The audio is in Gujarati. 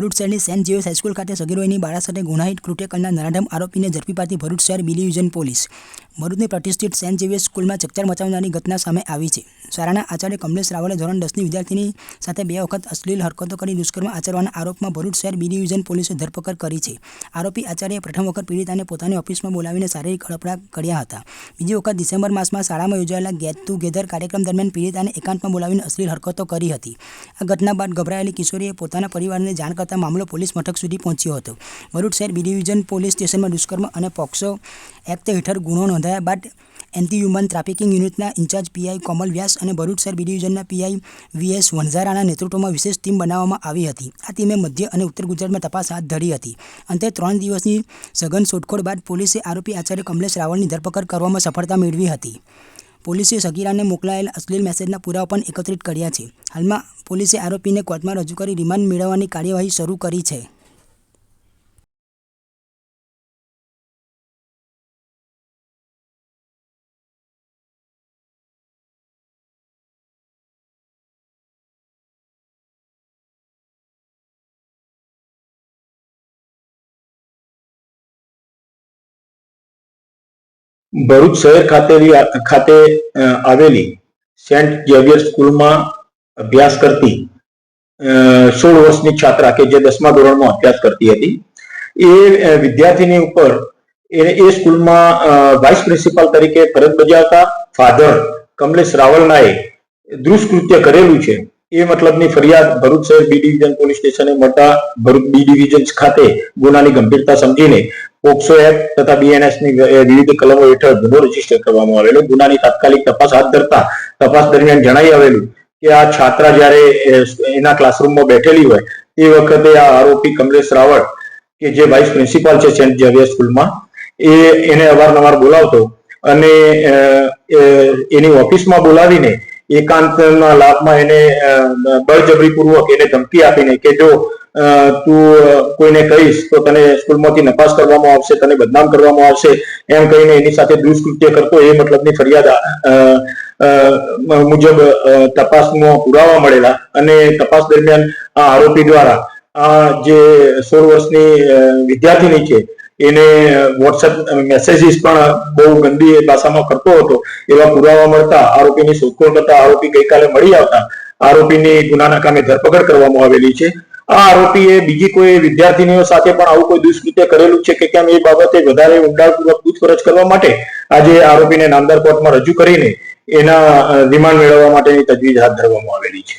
ભરૂચ શહેરની સેન્ટ જેવિયર્સ હાઈસ્કૂલ ખાતે સગીરોની બાળા સાથે ગુનાહિત કૃત્ય કરનાર નરાધમ આરોપીને ઝડપી પાડતી ભરૂચ શહેર બી ડિવિઝન પોલીસ. ભરૂચની પ્રતિષ્ઠિત સેન્ટ ઝેવિયર્સ સ્કૂલમાં ચકચાર મચાવનારી ઘટના સામે આવી છે. શાળાના આચાર્ય કમલેશ રાવલે ધોરણ દસની વિદ્યાર્થીની સાથે બે વખત અશ્લીલ હરકતો કરી દુષ્કર્મ આચરવાના આરોપમાં ભરૂચ શહેર બી ડિવિઝન પોલીસે ધરપકડ કરી છે. આરોપી આચાર્યએ પ્રથમ વખત પીડિતાને પોતાની ઓફિસમાં બોલાવીને શારીરિક હડપડા કર્યા હતા. બીજી વખત ડિસેમ્બર માસમાં શાળામાં યોજાયેલા ગેટ ટુગેધર કાર્યક્રમ દરમિયાન પીડિતાને એકાંતમાં બોલાવીને અશ્લીલ હરકતો કરી હતી. આ ઘટના બાદ ગભરાયેલી કિશોરીએ પોતાના પરિવારને જાણ કરતા મામલો પોલીસ મથક સુધી પહોંચ્યો હતો. ભરૂચ શહેર બી ડિવિઝન પોલીસ સ્ટેશનમાં દુષ્કર્મ અને પોક્સો એક્ટ હેઠળ ગુનો નોંધાયા બાદ એન્ટી હ્યુમન ટ્રાફિકિંગ યુનિટના ઇન્ચાર્જ પીઆઈ કોમલ વ્યાસ અને ભરૂચ શહેર બી ડિવિઝનના પીઆઈ વીએસ વણઝારાના નેતૃત્વમાં વિશેષ ટીમ બનાવવામાં આવી હતી. આ ટીમે મધ્ય અને ઉત્તર ગુજરાતમાં તપાસ હાથ ધરી હતી. અંતે ત્રણ દિવસની સઘન શોધખોળ બાદ પોલીસે આરોપી આચાર્ય કમલેશ રાવલની ધરપકડ કરવામાં સફળતા મેળવી હતી. પોલીસે સગીરાને મોકલાયેલ અશ્લીલ મેસેજના પુરાવા પણ એકત્રિત કર્યા છે. હાલમાં પોલીસે આરોપીને કોર્ટમાં રજૂ કરી રિમાન્ડ મેળવવાની કાર્યવાહી શરૂ કરી છે. ભરૂચ શહેર ખાતે ખાતે આવેલી સેન્ટ ઝેવિયર સ્કૂલમાં અભ્યાસ કરતી સોળ વર્ષની છાત્રા કે જે દસમા ધોરણમાં અભ્યાસ કરતી હતી. એ વિદ્યાર્થીની ઉપર એ સ્કૂલમાં વાઇસ પ્રિન્સિપાલ તરીકે ફરજ બજાવતા ફાધર કમલેશ રાવલનાએ દુષ્કૃત્ય કરેલું છે. એ મતલબની ફરિયાદ ભરૂચ શહેર બી ડિવિઝન પોલીસ સ્ટેશને મળતા ભરૂચ બી ડિવિઝન ખાતે ગુનાની ગંભીરતા સમજીને પોક્સો એક્ટ તથા બીએનએસની વિવિધ કલમો હેઠળ ગુનો રજિસ્ટર કરવામાં આવેલો. ગુનાની તાત્કાલિક તપાસ હાથ ધરતા તપાસ દરમિયાન જણાઈ આવેલું કે આ છાત્રા જ્યારે એના ક્લાસરૂમમાં બેઠેલી હોય તે વખતે આ આરોપી કમલેશ રાવળ કે જે વાઇસ પ્રિન્સિપાલ છે સેન્ટ ઝેવિયર સ્કૂલમાં, એ એને અવારનવાર બોલાવતો અને એની ઓફિસમાં બોલાવીને એકાંતના લાભમાં એને બળજબરીપૂર્વક એને ધમકી આપીને કે જો તું કોઈને કહીશ તો તને સ્કૂલમાંથી નપાસ કરવામાં આવશે, તને બદનામ કરવામાં આવશે. એમ કહીને એની સાથે દુષ્કૃત્ય કરતો એ મતલબની ફરિયાદ મુજબ તપાસમાં પુરાવા મળેલા અને તપાસ દરમિયાન આ આરોપી દ્વારા આ જે સોળ વર્ષની વિદ્યાર્થીની છે, એને વોટ્સએપ મેસેજીસ પણ બહુ ગંદી ભાષામાં કરતો હતો. એવા પુરાવા મળતા આરોપીની શોધખોળ કરતા આરોપી ગઈકાલે મળી આવતા આરોપીની ગુનાના કામે ધરપકડ કરવામાં આવેલી છે. આ આરોપીએ બીજી કોઈ વિદ્યાર્થીનીઓ સાથે પણ આવું કોઈ દુષ્કૃત્ય કરેલું છે કે કેમ એ બાબતે વધારે ઊંડાણપૂર્વક પૂછપરછ કરવા માટે આજે આરોપીને નામદાર કોર્ટમાં રજૂ કરીને એના રિમાન્ડ મેળવવા માટેની તજવીજ હાથ ધરવામાં આવેલી છે.